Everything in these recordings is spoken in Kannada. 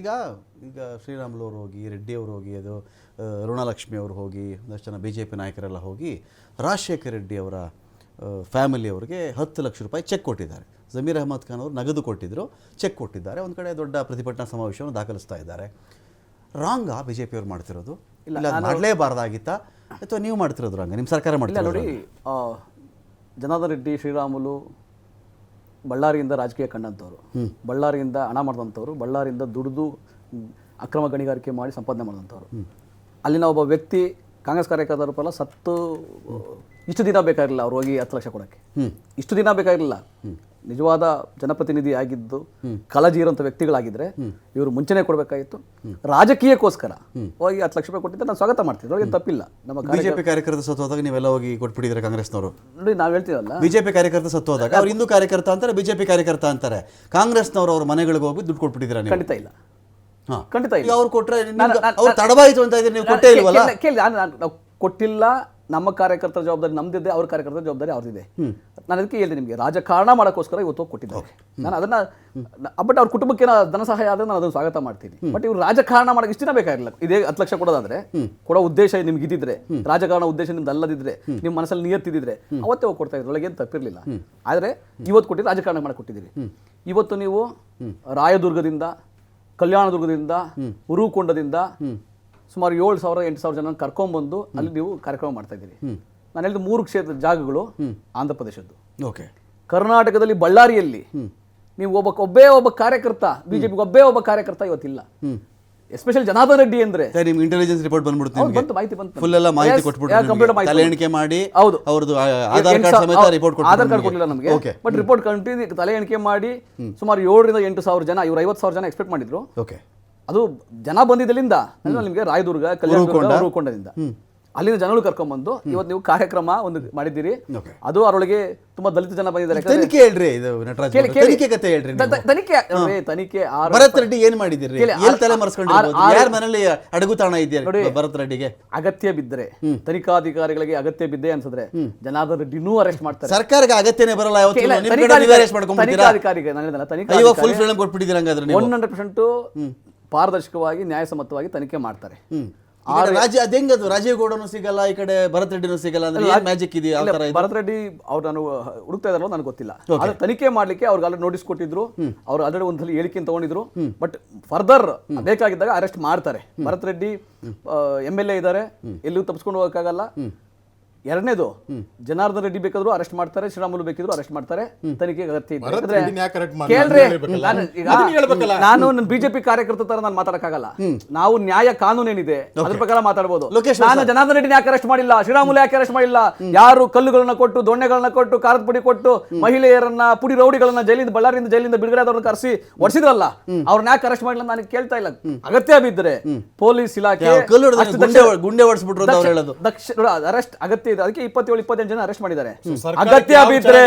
ಈಗ ಈಗ ಶ್ರೀರಾಮುಲು ಅವರು ಹೋಗಿ ರೆಡ್ಡಿ ಅವರು ಹೋಗಿ ಅದು ಋಣಲಕ್ಷ್ಮಿ ಅವರು ಹೋಗಿ ಒಂದಷ್ಟು ಜನ ಬಿ ಜೆ ಪಿ ನಾಯಕರೆಲ್ಲ ಹೋಗಿ ರಾಜಶೇಖರ್ ರೆಡ್ಡಿ ಅವರ ಫ್ಯಾಮಿಲಿ ಅವರಿಗೆ ಹತ್ತು ಲಕ್ಷ ರೂಪಾಯಿ ಚೆಕ್ ಕೊಟ್ಟಿದ್ದಾರೆ. ಜಮೀರ್ ಅಹಮದ್ ಖಾನ್ ಅವರು ನಗದು ಕೊಟ್ಟಿದ್ದರು ಚೆಕ್ ಕೊಟ್ಟಿದ್ದಾರೆ. ಒಂದು ಕಡೆ ದೊಡ್ಡ ಪ್ರತಿಭಟನಾ ಸಮಾವೇಶವನ್ನು ದಾಖಲಿಸ್ತಾ ಇದ್ದಾರೆ. ರಾಂಗಾ ಬಿ ಜೆ ಪಿಯವ್ರು ಮಾಡ್ತಿರೋದು? ಇಲ್ಲ ಮಾಡಲೇಬಾರ್ದಾಗಿತ್ತಾ? ಅಥವಾ ನೀವು ಮಾಡ್ತಿರೋದು ರಾಂಗ ನಿಮ್ಮ ಸರ್ಕಾರ ಮಾಡ್ತಿಲ್ಲ ನೋಡಿ ಜನಾರ್ದನ್ ರೆಡ್ಡಿ ಶ್ರೀರಾಮುಲು ಬಳ್ಳಾರಿಯಿಂದ ರಾಜಕೀಯ ಕಂಡಂಥವ್ರು ಬಳ್ಳಾರಿಯಿಂದ ಹಣ ಮಾಡಿದಂಥವ್ರು ಬಳ್ಳಾರಿಯಿಂದ ದುಡಿದು ಅಕ್ರಮ ಗಣಿಗಾರಿಕೆ ಮಾಡಿ ಸಂಪಾದನೆ ಮಾಡಿದಂಥವ್ರು ಅಲ್ಲಿನ ಒಬ್ಬ ವ್ಯಕ್ತಿ ಕಾಂಗ್ರೆಸ್ ಕಾರ್ಯಕರ್ತರ ಪರ ಸತ್ತು ಇಷ್ಟು ದಿನ ಬೇಕಾಗಿರಲಿಲ್ಲ ಅವ್ರು ಹೋಗಿ ಹತ್ತು ಲಕ್ಷ ಕೊಡೋಕ್ಕೆ. ಇಷ್ಟು ದಿನ ಬೇಕಾಗಿರಲಿಲ್ಲ ನಿಜವಾದ ಜನಪ್ರತಿನಿಧಿ ಆಗಿದ್ದು ಕಾಳಜಿ ಇರುವಂಥ ವ್ಯಕ್ತಿಗಳಾಗಿದ್ರೆ ಇವರು ಮುಂಚೆನೇ ಕೊಡಬೇಕಾಗಿತ್ತು. ರಾಜಕೀಯಕ್ಕೋಸ್ಕರ. ಹೋಗಿ ಹತ್ತು ಲಕ್ಷ ರೂಪಾಯಿ ಕೊಟ್ಟಿದ್ದೆ ನಾನು ಸ್ವಾಗತ ಮಾಡ್ತೀನಿ. ಅವ್ರಿಗೆ ತಪ್ಪಿಲ್ಲ. ನಮ್ಮ ಬಿಜೆಪಿ ಕಾರ್ಯಕರ್ತ ಸತ್ತು ಹೋದಾಗ ನೀವೆಲ್ಲ ಹೋಗಿ ಕೊಟ್ಬಿಟ್ಟಿದ್ರೆ ಕಾಂಗ್ರೆಸ್ನವರು? ನೋಡಿ ನಾವು ಹೇಳ್ತೀವಲ್ಲ. ಬಿಜೆಪಿ ಕಾರ್ಯಕರ್ತ ಸತ್ತು ಹೋದಾಗ ಅವ್ರು ಹಿಂದೂ ಕಾರ್ಯಕರ್ತ ಅಂತಾರೆ ಬಿಜೆಪಿ ಕಾರ್ಯಕರ್ತ ಅಂತಾರೆ. ಕಾಂಗ್ರೆಸ್ನವರು ಅವ್ರ ಮನೆಗಳಿಗೆ ಹೋಗಿ ದುಡ್ಡು ಕೊಟ್ಬಿಟ್ಟಿದ್ದೀರಾ ನೀವು? ಖಂಡಿತ ಇಲ್ಲ. ಖಂಡಿತ ಇಲ್ಲ. ಅವ್ರು ಕೊಟ್ಟರೆ ತಡವಾಯಿತು ಅಂತ ಇದ್ರೆ ನೀವು ಕೊಟ್ಟೇ ಇಲ್ವಲ್ಲ? ಕೇಳಿ- ನಾನು- ಕೊಟ್ಟಿಲ್ಲ. ನಮ್ಮ ಕಾರ್ಯಕರ್ತರ ಜವಾಬ್ದಾರಿ ನಮ್ದಿದೆ ಅವ್ರ ಕಾರ್ಯಕರ್ತರ ಜವಾಬ್ದಾರಿ ಅವ್ರದ್ದಿದೆ ನಾನು ಅದಕ್ಕೆ ಹೇಳಿದೆ ನಿಮಗೆ ರಾಜಕಾರಣ ಮಾಡೋಕ್ಕೋಸ್ಕರ ಇವತ್ತು ಕೊಟ್ಟಿದ್ದಾರೆ. ನಾನು ಅದನ್ನ ಬಟ್ ಅವ್ರ ಕುಟುಂಬಕ್ಕೆ ಧನ ಸಹಾಯ ಆದ್ರೆ ನಾನು ಅದನ್ನು ಸ್ವಾಗತ ಮಾಡ್ತೀನಿ. ಬಟ್ ಇವ್ರು ರಾಜಕಾರಣ ಮಾಡೋಕೆ ಇಷ್ಟ ದಿನ ಬೇಕಾಗಿಲ್ಲ. ಇದೇ ಹತ್ತು ಲಕ್ಷ ಕೊಡೋದಾದ್ರೆ ಕೊಡೋ ಉದ್ದೇಶ ನಿಮ್ಗೆ ಇದ್ದಿದ್ರೆ ರಾಜಕಾರಣ ಉದ್ದೇಶ ನಿಮ್ದು ಅಲ್ಲದಿದ್ರೆ ನಿಮ್ಮ ಮನಸ್ಸಲ್ಲಿ ನಿಯತ್ತಿದ್ರೆ ಅವತ್ತೇ ಹೋಗಿ ಕೊಡ್ತಾ ಇದ್ರು. ಒಳಗೆ ಏನು ತಪ್ಪಿರಲಿಲ್ಲ ಆದರೆ ಇವತ್ತು ಕೊಟ್ಟಿದ್ರೆ ರಾಜಕಾರಣ ಮಾಡಿ ಕೊಟ್ಟಿದ್ದೀರಿ. ಇವತ್ತು ನೀವು ರಾಯದುರ್ಗದಿಂದ ಕಲ್ಯಾಣದುರ್ಗದಿಂದ ಉರುಕೊಂಡದಿಂದ ಸುಮಾರು ಏಳು ಸಾವಿರ ಎಂಟು ಸಾವಿರ ಜನ ಕರ್ಕೊಂಡ್ಬಂದು ಅಲ್ಲಿ ನೀವು ಕಾರ್ಯಕ್ರಮ ಮಾಡ್ತಾ ಇದ್ದೀರಿ. ನಾನು ಹೇಳಿದ ಮೂರು ಕ್ಷೇತ್ರ ಜಾಗಗಳು ಆಂಧ್ರ ಪ್ರದೇಶದ್ದು. ಓಕೆ. ಕರ್ನಾಟಕದಲ್ಲಿ ಬಳ್ಳಾರಿಯಲ್ಲಿ ನೀವು ಒಬ್ಬ ಒಬ್ಬೇ ಒಬ್ಬ ಕಾರ್ಯಕರ್ತ ಬಿಜೆಪಿಗೆ ಒಬ್ಬೇ ಒಬ್ಬ ಕಾರ್ಯಕರ್ತ ಇವತ್ತಿಲ್ಲ. ಎಸ್ಪೆಷಲ್ ಜನಾರ್ದನ್ ರೆಡ್ಡಿ ಅಂದ್ರೆ. ನಿಮ್ ಇಂಟೆಲಿಜೆನ್ಸ್ ರಿಪೋರ್ಟ್ ಬಂದ್ಬಿಡ್ತು ಹೌದು, ಬಂತು ಮಾಹಿತಿ ಬಂತು ಫುಲ್ ಎಲ್ಲ ಮಾಹಿತಿ ಕೊಟ್ಬಿಟ್ಟು ತಲೆ ಎಣಿಕೆ ಮಾಡಿ ಹೌದು. ಅವ್ರದ್ದು ಆಧಾರ್ ಕಾರ್ಡ್ ಸಮೇತ ರಿಪೋರ್ಟ್ ಆಧಾರ್ ಕಾರ್ಡ್ ಕೊಟ್ಟು ಕೊಡಲಿಲ್ಲ ನಮಗೆ. ಬಟ್ ರಿಪೋರ್ಟ್ ಕಂಟಿನ್ಯೂ ತಲೆ ಎಣಿಕೆ ಮಾಡಿ ಸುಮಾರು ಏಳರಿಂದ ಎಂಟು ಸಾವಿರ ಜನ ಇವ್ರು ಐವತ್ತು ಸಾವಿರ ಜನ ಎಕ್ಸ್ಪೆಕ್ಟ್ ಮಾಡಿದ್ರು. ಓಕೆ ಅದು ಜನ ಬಂದಿದ್ದಲ್ಲಿಂದ ನಿಮಗೆ ರಾಯದುರ್ಗ ಕಲ್ಯಾಣ ಅಲ್ಲಿನ ಜನಗಳು ಕರ್ಕೊಂಡ್ಬಂದು ಇವತ್ತು ನೀವು ಕಾರ್ಯಕ್ರಮ ಒಂದು ಮಾಡಿದ್ದೀರಿ. ಅದು ಅವರೊಳಗೆ ತುಂಬಾ ದಲಿತ ಜನ ಬಂದಿದ್ದಾರೆ ತನಿಖೆ ಹೇಳ್ರಿ ಇದು ತನಿಖೆ ಕತೆ ಹೇಳ್ರಿ ತನಿಖೆ ತನಿಖೆ ಭರತ್ ರೆಡ್ಡಿ ಏನ್ ಮಾಡಿದಿರಿ ಎಲ್ಲಿ ತಲೆ ಮರೆಸ್ಕೊಂಡಿರ್ಬೋದು ಯಾರ ಮನೇಲಿ ಅಡಗುತಾಣ ಇದೆಯಾ ನೋಡಿ. ಭರತ್ ರೆಡ್ಡಿಗೆ? ಅಗತ್ಯ ಬಿದ್ದರೆ ತನಿಖಾಧಿಕಾರಿಗಳಿಗೆ ಅಗತ್ಯ ಬಿದ್ದೆ ಅನ್ಸಿದ್ರೆ ಜನಾರ್ದನ್ ರೆಡ್ಡಿನೂ ಅರೆಸ್ಟ್ ಮಾಡ್ತಾರೆ. ಸರ್ಕಾರಕ್ಕೆ ಅಗತ್ಯನೇ ಬರಲ್ಲ ಯಾವತ್ತೂ. ನಿಮ್ ಕಡೆ ನೀವೇ ಮಾಡ್ಕೊಂಡ್ಬಿಡ್ತೀರಾ? ತನಿಖಾಧಿಕಾರಿಗೆ ಫುಲ್ ಫ್ರೀಡಮ್ ಕೊಟ್ಬಿಟ್ಟಿದ್ದೀರಾ ಹಂಗಾದ್ರೆ ನೀವು. ಒನ್ ಹಂಡ್ರೆಡ್ ಪರ್ಸೆಂಟ್ ಪಾರದರ್ಶಕವಾಗಿ ನ್ಯಾಯಸಮ್ಮತವಾಗಿ ತನಿಖೆ ಮಾಡ್ತಾರೆ. ಆ ಈ ಅದು ಅದೇಂಗದು ರಾಜೀವ್ ಗೌಡನು ಸಿಗಲ್ಲ ಈ ಕಡೆ ಭರತ್ ರೆಡ್ಡಿನೂ ಸಿಗಲ್ಲ ಅಂದ್ರೆ ಮ್ಯಾಜಿಕ್ ಇದೆಯಾ? ಭರತ್ ರೆಡ್ಡಿ ಅವ್ರು ನಾನು ಹುಡುಕ್ತಾ ಇದಾರೋ ನನಗೆ ಗೊತ್ತಿಲ್ಲ. ತನಿಖೆ ಮಾಡ್ಲಿಕ್ಕೆ ಅವ್ರಿಗೆ ಆಲ್ರೆಡಿ ನೋಟಿಸ್ ಕೊಟ್ಟಿದ್ರು. ಅವ್ರು ಆಲ್ರೆಡಿ ಒಂದ್ಸಲ ಹೇಳಿಕೆ ತಗೊಂಡಿದ್ರು. ಬಟ್ ಫರ್ದರ್ ಬೇಕಾಗಿದ್ದಾಗ ಅರೆಸ್ಟ್ ಮಾಡ್ತಾರೆ. Bharath Reddy M L A ಇದ್ದಾರೆ ಎಲ್ಲಿಯೂ ತಪ್ಪಿಸ್ಕೊಂಡು ಹೋಗಕ್ಕಾಗಲ್ಲ. ಎರಡನೇದು ಜನಾರ್ದನ್ ರೆಡ್ಡಿ ಬೇಕಾದ್ರು ಅರೆಸ್ಟ್ ಮಾಡ್ತಾರೆ ಶ್ರೀರಾಮುಲು ಬೇಕಿದ್ರು ಅರೆಸ್ಟ್ ಮಾಡ್ತಾರೆ ತನಿಖೆಗೆ ಅಗತ್ಯ ಇದೆ. ಯಾಕಂದ್ರೆ ಕೇಳ್ರಿ? ನಾನು ಈಗ ಹೇಳ್ಬೇಕಲ್ಲ? ಬಿಜೆಪಿ ಕಾರ್ಯಕರ್ತ ತರ ನಾನು ಮಾತಾಡಕ್ಕಾಗಲ್ಲ. ನಾವು ನ್ಯಾಯ ಕಾನೂನು ಏನಿದೆ ಅದ್ರ ಪ್ರಕಾರ ಮಾತಾಡಬಹುದು ನಾನು ಜನಾರ್ದನ್ ರೆಡ್ಡಿ ಯಾಕೆ ಅರೆಸ್ಟ್ ಮಾಡಿಲ್ಲ? ಶ್ರೀರಾಮುಲು ಯಾಕೆ ಅರೆಸ್ಟ್ ಮಾಡಿಲ್ಲ? ಯಾರು ಕಲ್ಲುಗಳನ್ನ ಕೊಟ್ಟು ದೊಣ್ಣೆಗಳನ್ನ ಕೊಟ್ಟು ಕಾರದ ಪುಡಿ ಕೊಟ್ಟು ಮಹಿಳೆಯರನ್ನ ಪುಡಿ ರೌಡಿಗಳನ್ನ ಜೈಲಿಂದ ಬಳ್ಳಾರಿಯಿಂದ ಜೈಲಿಂದ ಬಿಡುಗಡೆ ಆದವ್ರನ್ನ ಕರೆಸಿ ಒಡಿಸಿದ್ರಲ್ಲ ಅವ್ರನ್ನ ಯಾಕೆ ಅರೆಸ್ಟ್ ಮಾಡಿಲ್ಲ ನಾನು ನನಗೆ ಕೇಳ್ತಾ ಇಲ್ಲ. ಅಗತ್ಯ ಬಿದ್ದರೆ ಪೊಲೀಸ್ ಇಲಾಖೆ ಗುಂಡೆ ದಕ್ಷ- ಹೊಡ್- ಅಂತ ಹೇಳೋದು. ದಕ್ಷ ಅರೆಸ್ಟ್ ಅಗತ್ಯ ಇದೆ ಅದಕ್ಕೆ ಇಪ್ಪತ್ತೇಳು ಇಪ್ಪತ್ತೆಂಟು ಜನ ಅರೆಸ್ಟ್ ಮಾಡಿದ್ದಾರೆ. ಅಗತ್ಯ ಬಿದ್ರೆ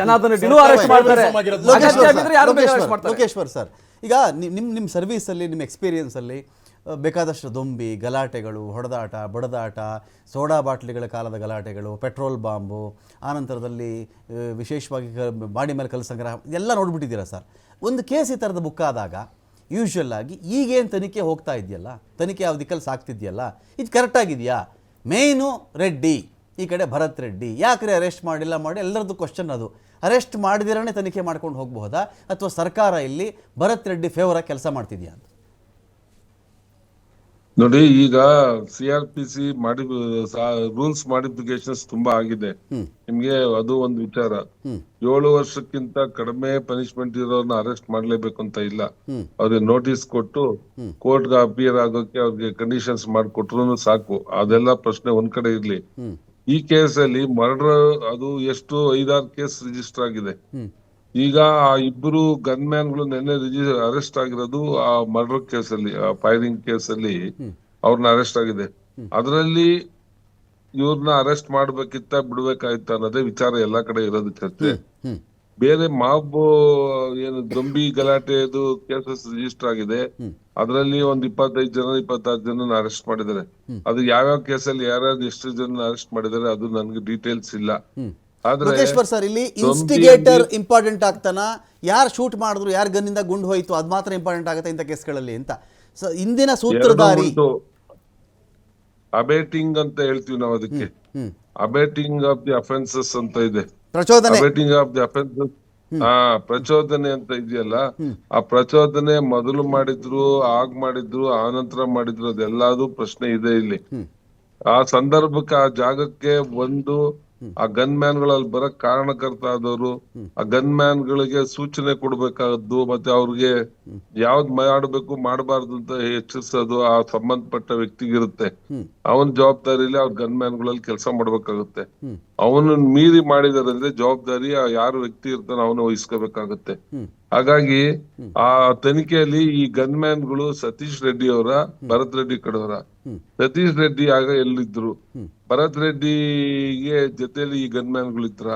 ಜನಾರ್ದನ್ ರೆಡ್ಡಿನೂ ಅರೆಸ್ಟ್ ಮಾಡ್ತಾರೆ. ಅಗತ್ಯ ಬಿದ್ರೆ ಯಾರು arrest ಮಾಡ್ತಾರೆ? ಲೋಕೇಶ್ವರ್ ಸರ್ ಈಗ ನಿಮ್ಮ ನಿಮ್ ನಿಮ್ಮ ಸರ್ವಿಸಲ್ಲಿ ನಿಮ್ಮ ಎಕ್ಸ್ಪೀರಿಯನ್ಸಲ್ಲಿ ಬೇಕಾದಷ್ಟು ದೊಂಬಿ ಗಲಾಟೆಗಳು ಹೊಡೆದಾಟ ಬಡದಾಟ ಸೋಡಾ ಬಾಟ್ಲಿಗಳ ಕಾಲದ ಗಲಾಟೆಗಳು ಪೆಟ್ರೋಲ್ ಬಾಂಬು ಆನಂತರದಲ್ಲಿ ವಿಶೇಷವಾಗಿ ಬಾಡಿ ಮೇಲೆ ಕಲ್ಲು ಸಂಗ್ರಹ ಎಲ್ಲ ನೋಡ್ಬಿಟ್ಟಿದ್ದೀರಾ ಸರ್ ಒಂದು ಕೇಸ್ ಈ ಥರದ ಬುಕ್ ಆದಾಗ ಯೂಶ್ವಲ್ ಆಗಿ ಈಗೇನು ತನಿಖೆ ಹೋಗ್ತಾ ಇದೆಯಲ್ಲ ತನಿಖೆ ಯಾವ ದಿಕ್ಕಲ್ಲಿ ಸಾಕ್ತಿದೆಯಲ್ಲ ಇದು ಕರೆಕ್ಟಾಗಿದೆಯಾ ಮೇಯ್ನು ರೆಡ್ಡಿ. ಈ ಕಡೆ ಭರತ್ ರೆಡ್ಡಿ. ಯಾಕ್ರೆ ಅರೆಸ್ಟ್ ಮಾಡಿಲ್ಲ? ಮಾಡಿ ಎಲ್ಲರದ್ದು ಕ್ವಶನ್ ಅದು. ಅರೆಸ್ಟ್ ಮಾಡಿದಿರೇ ತನಿಖೆ ಮಾಡ್ಕೊಂಡು ಹೋಗಬಹುದಾ? ಅಥವಾ ಸರ್ಕಾರ ಇಲ್ಲಿ ಭರತ್ ರೆಡ್ಡಿ ಫೇವರಾಗಿ ಕೆಲಸ ಮಾಡ್ತಿದೆಯಾ ಅಂತ? ನೋಡಿ ಈಗ ಸಿ ಆರ್ ಪಿ ಸಿ ಮಾಡಿ ರೂಲ್ಸ್ ಮಾಡಿಫಿಕೇಶನ್ಸ್ ತುಂಬಾ ಆಗಿದೆ. ನಿಮ್ಗೆ ಅದು ಒಂದು ವಿಚಾರ. ಏಳು ವರ್ಷಕ್ಕಿಂತ ಕಡಿಮೆ ಪನಿಷ್ಮೆಂಟ್ ಇರೋರ್ನ ಅರೆಸ್ಟ್ ಮಾಡ್ಲೇಬೇಕು ಅಂತ ಇಲ್ಲ. ಅವ್ರಿಗೆ ನೋಟಿಸ್ ಕೊಟ್ಟು ಕೋರ್ಟ್ಗೆ ಅಪಿಯರ್ ಆಗೋಕೆ ಅವ್ರಿಗೆ ಕಂಡೀಷನ್ಸ್ ಮಾಡಿಕೊಟ್ರು ಸಾಕು. ಅದೆಲ್ಲ ಪ್ರಶ್ನೆ ಒಂದ್ ಕಡೆ ಇರ್ಲಿ. ಈ ಕೇಸಲ್ಲಿ ಮರ್ಡರ್ ಅದು ಎಷ್ಟು ಐದಾರು ಕೇಸ್ ರಿಜಿಸ್ಟರ್ ಆಗಿದೆ. ಈಗ ಆ ಇಬ್ಬರು ಗನ್ ಮ್ಯಾನ್ಗಳು ನಿನ್ನೆ ಅರೆಸ್ಟ್ ಆಗಿರೋದು ಆ ಮರ್ಡರ್ ಕೇಸಲ್ಲಿ ಫೈರಿಂಗ್ ಕೇಸಲ್ಲಿ ಅವ್ರನ್ನ ಅರೆಸ್ಟ್ ಆಗಿದೆ. ಅದರಲ್ಲಿ ಇವ್ರನ್ನ ಅರೆಸ್ಟ್ ಮಾಡ್ಬೇಕಿತ್ತ ಬಿಡ್ಬೇಕಾಯ್ತ ಅನ್ನೋದೇ ವಿಚಾರ ಎಲ್ಲಾ ಕಡೆ ಇರೋದು ಚರ್ಚೆ. ಬೇರೆ ಮಾಬ್ ಏನು ದೊಂಬಿ ಗಲಾಟೆದು ಕೇಸಸ್ ರಿಜಿಸ್ಟರ್ ಆಗಿದೆ. ಅದರಲ್ಲಿ ಒಂದ್ ಇಪ್ಪತ್ತೈದು ಜನ ಇಪ್ಪತ್ತಾರು ಜನ ಅರೆಸ್ಟ್ ಮಾಡಿದ್ದಾರೆ. ಅದು ಯಾವ್ಯಾವ ಕೇಸಲ್ಲಿ ಯಾರ್ಯಾರು ಎಷ್ಟು ಜನ ಅರೆಸ್ಟ್ ಮಾಡಿದ್ದಾರೆ ಅದು ನನ್ಗೆ ಡೀಟೇಲ್ಸ್ ಇಲ್ಲ. ಲೋಕೇಶ್ವರ್ ಸರ್ ಇಲ್ಲಿ ಇನ್ಸ್ಟಿಗೇಟರ್ ಇಂಪಾರ್ಟೆಂಟ್ ಆಗ್ತಾನ? ಯಾರು ಶೂಟ್ ಮಾಡಿದ್ರು ಯಾರು ಗನ್ನಿಂದ ಗುಂಡು ಹೋಯ್ತು ಅದು ಮಾತ್ರ ಇಂಪಾರ್ಟೆಂಟ್ ಆಗುತ್ತೆ ಇಂಥ ಕೇಸ್ಗಳಲ್ಲಿ ಅಂತ. ಸೊ ಇಂದಿನ ಸೂತ್ರಧಾರಿ ಅಬೇಟಿಂಗ್ ಅಂತ ಹೇಳ್ತೀವಿ ನಾವು ಅದಕ್ಕೆ. ಅಬೇಟಿಂಗ್ ಆಫ್ ದಿ ಅಫೆನ್ಸಸ್ ಅಂತ ಇದೆ. ಪ್ರಚೋದನೆ. ಅಬೇಟಿಂಗ್ ಆಫ್ ದಿ ಅಫೆನ್ಸಸ್ ಹಾ ಪ್ರಚೋದನೆ ಅಂತ ಇದೆಯಲ್ಲ ಆ ಪ್ರಚೋದನೆ ಮೊದಲು ಮಾಡಿದ್ರು ಆಗ್ ಮಾಡಿದ್ರು ಆನಂತರ ಮಾಡಿದ್ರು ಅದೆಲ್ಲದು ಪ್ರಶ್ನೆ ಇದೆ ಇಲ್ಲಿ. ಆ ಸಂದರ್ಭಕ್ಕೆ ಆ ಜಾಗಕ್ಕೆ ಒಂದು ಆ ಗನ್ ಮ್ಯಾನ್ಗಳಲ್ಲಿ ಬರಕ್ ಕಾರಣಕರ್ತ ಆದವರು ಆ ಗನ್ ಮ್ಯಾನ್ ಗಳಿಗೆ ಸೂಚನೆ ಕೊಡ್ಬೇಕಾದ್ದು ಮತ್ತೆ ಅವ್ರಿಗೆ ಯಾವ್ದ್ ಮಾಡಬೇಕು, ಮಾಡಬಾರ್ದು ಅಂತ ಎಚ್ಚರಿಸೋದು ಆ ಸಂಬಂಧಪಟ್ಟ ವ್ಯಕ್ತಿಗಿರುತ್ತೆ. ಅವನ್ ಜವಾಬ್ದಾರಿಲಿ ಅವ್ರ ಗನ್ ಮ್ಯಾನ್ಗಳಲ್ಲಿ ಕೆಲಸ ಮಾಡ್ಬೇಕಾಗುತ್ತೆ. ಅವನನ್ನ ಮೀರಿ ಮಾಡಿದಾರೆ ಅಂದ್ರೆ ಜವಾಬ್ದಾರಿ ಆ ಯಾರು ವ್ಯಕ್ತಿ ಇರ್ತಾನೆ ಅವನು ವಹಿಸ್ಕೋಬೇಕಾಗುತ್ತೆ. ಹಾಗಾಗಿ ಆ ತನಿಖೆಯಲ್ಲಿ ಈ ಗನ್ ಮ್ಯಾನ್ಗಳು ಸತೀಶ್ ರೆಡ್ಡಿ ಅವರ, ಭರತ್ ರೆಡ್ಡಿ ಕಡೆಯವರ ಸತೀಶ್ ರೆಡ್ಡಿ ಆಗ ಎಲ್ಲಿದ್ರು? ಭರತ್ ರೆಡ್ಡಿಗೆ ಜೊತೆಲಿ ಈ ಗನ್ ಮ್ಯಾನ್ ಇದ್ರ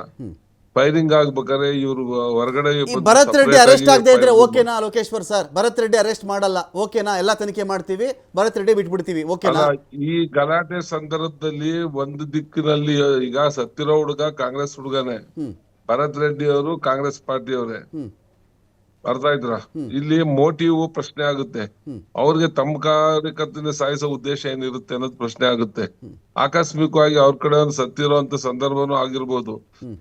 ಫೈರಿಂಗ್ ಆಗ್ಬೇಕಾದ್ರೆ ಇವರು ಹೊರಗಡೆ ಭರತ್ ರೆಡ್ಡಿ ಅರೆಸ್ಟ್ ಆಗಿ ಆಗದೆ ಇದ್ರೆ ಓಕೆನಾ ಲೋಕೇಶ್ವರ್ ಸರ್? ಭರತ್ ರೆಡ್ಡಿ ಅರೆಸ್ಟ್ ಮಾಡಲ್ಲ. ಓಕೆನಾ? ಎಲ್ಲಾ ತನಿಖೆ ಮಾಡ್ತೀವಿ. ಭರತ್ ರೆಡ್ಡಿ ಬಿಟ್ಬಿಡ್ತೀವಿ. ಓಕೆನಾ? ಈ ಗಲಾಟೆ ಸಂದರ್ಭದಲ್ಲಿ ಒಂದು ದಿಕ್ಕಿನಲ್ಲಿ ಈಗ ಸತ್ತಿರೋ ಹುಡುಗ ಕಾಂಗ್ರೆಸ್ ಹುಡುಗನೇ. ಭರತ್ ರೆಡ್ಡಿ ಅವರು ಕಾಂಗ್ರೆಸ್ ಪಾರ್ಟಿ ಅವರೇ ಅರ್ಥ ಆಯ್ತರ ಇಲ್ಲಿ ಮೋಟಿವ್ ಪ್ರಶ್ನೆ ಆಗುತ್ತೆ. ಅವ್ರಿಗೆ ತಮ್ಮ ಕಾರ್ಯಕರ್ತನ ಸಾಯಿಸೋ ಉದ್ದೇಶ ಏನಿರುತ್ತೆ ಅನ್ನೋದು ಪ್ರಶ್ನೆ ಆಗುತ್ತೆ. ಆಕಸ್ಮಿಕವಾಗಿ ಅವ್ರ ಕಡೆ ಒಂದು ಸತ್ತಿರುವಂತ ಸಂದರ್ಭನೂ ಆಗಿರ್ಬೋದು.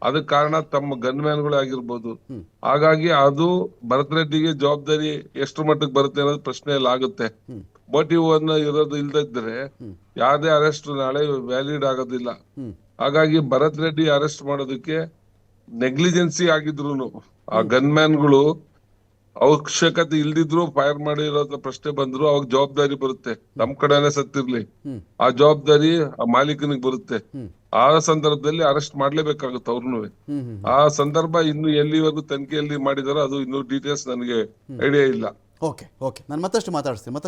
ಅದಕ್ಕೆ ಕಾರಣ ತಮ್ಮ ಗನ್ ಮ್ಯಾನ್ಗಳೇ ಆಗಿರ್ಬೋದು ಹಾಗಾಗಿ ಅದು ಭರತ್ ರೆಡ್ಡಿಗೆ ಜವಾಬ್ದಾರಿ ಎಷ್ಟು ಮಟ್ಟಕ್ಕೆ ಬರುತ್ತೆ ಅನ್ನೋದು ಪ್ರಶ್ನೆಯಲ್ಲಿ ಆಗುತ್ತೆ. ಮೋಟಿವ್ ಅನ್ನ ಇರೋದು ಇಲ್ದಿದ್ರೆ ಯಾವ್ದೇ ಅರೆಸ್ಟ್ ನಾಳೆ ವ್ಯಾಲಿಡ್ ಆಗೋದಿಲ್ಲ. ಹಾಗಾಗಿ ಭರತ್ ರೆಡ್ಡಿ ಅರೆಸ್ಟ್ ಮಾಡೋದಕ್ಕೆ ನೆಗ್ಲಿಜೆನ್ಸಿ ಆಗಿದ್ರು ಆ ಗನ್ ಮ್ಯಾನ್ಗಳು ಅವಶ್ಯಕತೆ ಇಲ್ದಿದ್ರು ಫೈರ್ ಮಾಡಿರೋ ಪ್ರಶ್ನೆ ಬಂದ್ರು ಅವಾಗ ಜವಾಬ್ದಾರಿ ಬರುತ್ತೆ. ನಮ್ ಕಡೆನೆ ಸತ್ತಿರ್ಲಿ. ಆ ಜವಾಬ್ದಾರಿ ಆ ಮಾಲೀಕನಿಗೆ ಬರುತ್ತೆ. ಆ ಸಂದರ್ಭದಲ್ಲಿ ಅರೆಸ್ಟ್ ಮಾಡ್ಲೇಬೇಕಾಗುತ್ತೆ ಅವ್ರನ್ನು ಆ ಸಂದರ್ಭ ಇನ್ನು ಎಲ್ಲಿವರೆಗೂ ತನಿಖೆಯಲ್ಲಿ ಮಾಡಿದಾರೋ ಅದು ಇನ್ನು ಡೀಟೇಲ್ಸ್ ನನಗೆ ಐಡಿಯಾ ಇಲ್ಲ. ಓಕೆ ಓಕೆ ನಾನು ಮತ್ತಷ್ಟು ಮಾತಾಡಿಸ್ತೀನಿ. ಮತ್ತಷ್ಟು